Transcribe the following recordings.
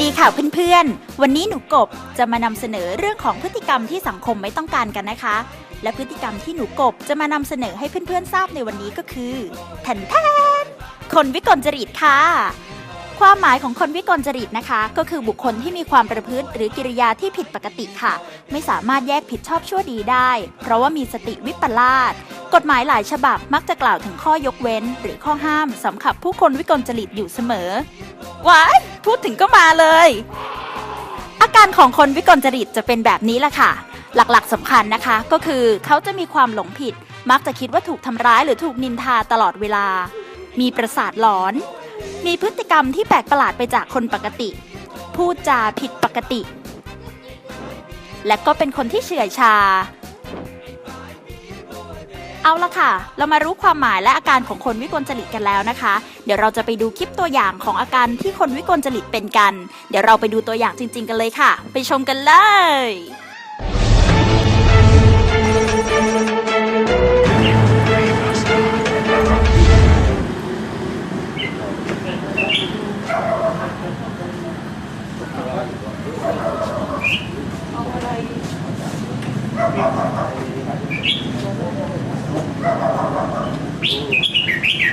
ดีค่ะเพื่อนๆ วันนี้หนูกบจะมานำเสนอเรื่องของพฤติกรรมที่สังคมไม่ต้องการกันนะคะ และพฤติกรรมที่หนูกบจะมานำเสนอให้เพื่อนๆทราบในวันนี้ก็คือแทนแทนคนวิกลจริตค่ะ ความหมายของคนวิกลจริตนะคะ ก็คือบุคคลที่มีความประพฤติ หรือกิริยาที่ผิดปกติค่ะ ไม่สามารถแยกผิดชอบชั่วดีได้ เพราะว่ามีสติวิปลาสกฎหมายหลายฉบับมักจะกล่าวถึงข้อยกเว้น หรือข้อห้ามสำหรับผู้คนวิกลจริตอยู่เสมอว้ายพูดถึงก็มาเลย อาการของคนวิกลจริตจะเป็นแบบนี้แหละค่ะ หลักๆสำคัญนะคะ ก็คือเขาจะมีความหลงผิด มักจะคิดว่าถูกทำร้ายหรือถูกนินทาตลอดเวลา มีประสาทหลอน มีพฤติกรรมที่แปลกประหลาดไปจากคนปกติ พูดจาผิดปกติ และก็เป็นคนที่เฉื่อยชา เอาละค่ะ เรามารู้ความหมายและอาการของคนวิกลจริตกันแล้วนะคะ เดี๋ยวเราจะไปดูคลิปตัวอย่างของอาการที่คนวิกลจริตเป็นกัน เดี๋ยวเราไปดูตัวอย่างจริง ๆ กันเลยค่ะ ไปชมกันเลย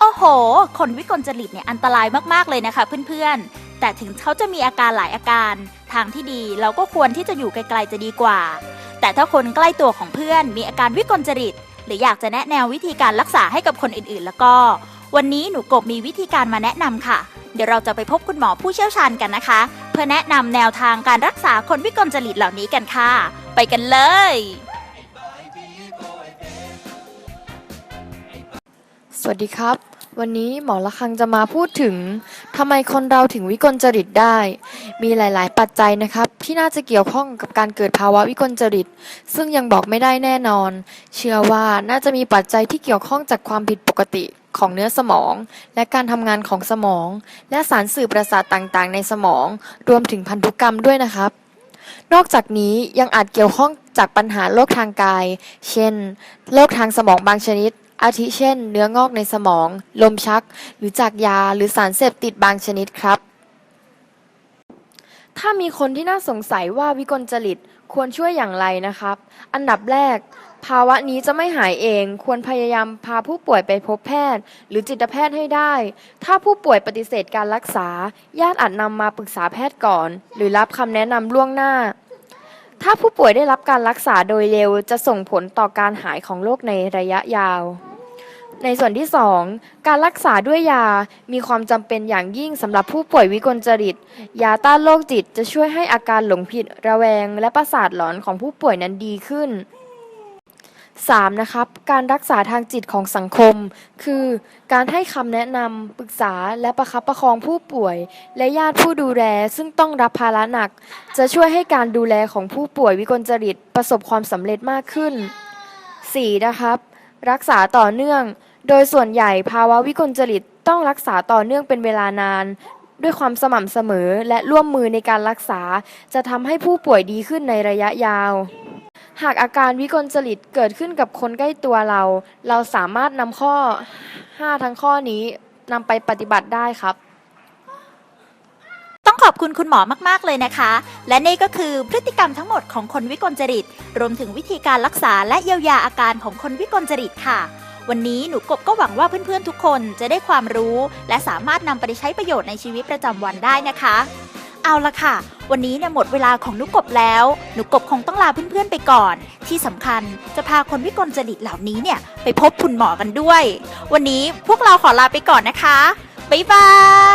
โอ้โห คนวิกลจริตเนี่ยอันตรายมากๆเลยนะคะเพื่อนๆ แต่ถึงเขาจะมีอาการหลายอาการ ทางที่ดีเราก็ควรที่จะอยู่ไกลๆจะดีกว่า แต่ถ้าคนใกล้ตัวของเพื่อนมีอาการวิกลจริต หรืออยากจะแนะแนววิธีการรักษาให้กับคนอื่นๆ แล้วก็ วันนี้หนูกบมีวิธีการมาแนะนำค่ะ เดี๋ยวเราจะไปพบคุณหมอผู้เชี่ยวชาญกันนะคะ เพื่อแนะนำแนวทางการรักษาคนวิกลจริตเหล่านี้กันค่ะ ไปกันเลย สวัสดีครับ วันนี้หมอละคังจะมาพูดถึงทำไมคนเราถึงวิกลจริตได้ มีหลาย ๆ ปัจจัยนะครับ ที่น่าจะเกี่ยวข้องกับการเกิดภาวะวิกลจริต ซึ่งยังบอกไม่ได้แน่นอน เชื่อว่าน่าจะมีปัจจัยที่เกี่ยวข้องจากความผิดปกติของเนื้อสมอง และการทำงานของสมอง และสารสื่อประสาทต่างๆ ในสมอง รวมถึงพันธุกรรมด้วยนะครับ นอกจากนี้ยังอาจเกี่ยวข้องจากปัญหาโรคทางกาย เช่นโรคทางสมองบางชนิด อาทิเช่น เนื้องอกในสมอง ลมชัก หรือจากยาหรือสารเสพติดบางชนิดครับ ถ้ามีคนที่น่าสงสัยว่าวิกลจริตควรช่วยอย่างไรนะครับ อันดับแรก ภาวะนี้จะไม่หายเอง ควรพยายามพาผู้ป่วยไปพบแพทย์ หรือจิตแพทย์ให้ได้ ถ้าผู้ป่วยปฏิเสธการรักษา ญาติอาจนำมาปรึกษาแพทย์ก่อน หรือรับคำแนะนำล่วงหน้า ถ้าผู้ป่วยได้รับการรักษาโดยเร็วจะส่งผลต่อการหายของโรคในระยะยาว ในส่วนที่ 2 การรักษาด้วยยา มีความจำเป็นอย่างยิ่งสำหรับผู้ป่วยวิกลจริต ยาต้านโรคจิตจะช่วยให้อาการหลงผิดระแวง และประสาทหลอนของผู้ป่วยนั้นดีขึ้น 3. นะครับ การรักษาทางจิตของสังคม คือการให้คำแนะนำปรึกษาและประคับประคองผู้ป่วย และญาติผู้ดูแลซึ่งต้องรับภาระหนัก จะช่วยให้การดูแลของผู้ป่วยวิกลจริตประสบความสำเร็จมากขึ้น 4. นะครับ รักษาต่อเนื่อง โดยส่วนใหญ่ภาวะวิกลจริตต้องรักษาต่อเนื่องเป็นเวลานาน ด้วยความสม่ำเสมอและร่วมมือในการรักษา จะทำให้ผู้ป่วยดีขึ้นในระยะยาว หากอาการวิกลจริตเกิดขึ้นกับคนใกล้ตัวเรา เราสามารถนำข้อ 5 ทั้งข้อนี้นำไปปฏิบัติได้ครับ ต้องขอบคุณคุณหมอมาก ๆ เลยนะคะ และนี่ก็คือพฤติกรรมทั้งหมดของคนวิกลจริต รวมถึงวิธีการรักษาและเยียวยาอาการของคนวิกลจริตค่ะ วันนี้หนูกบก็หวังว่าเพื่อนๆทุกคนจะได้ความรู้ และสามารถนำไปใช้ประโยชน์ในชีวิตประจำวันได้นะคะ เอาละค่ะ วันนี้เนี่ยหมดเวลาของหนุกบแล้ว หนุกบคงต้องลาเพื่อนๆไปก่อน ที่สำคัญจะพาคนวิกลจริตเหล่านี้เนี่ยไปพบคุณหมอกันด้วย วันนี้พวกเราขอลาไปก่อนนะคะบ๊ายบาย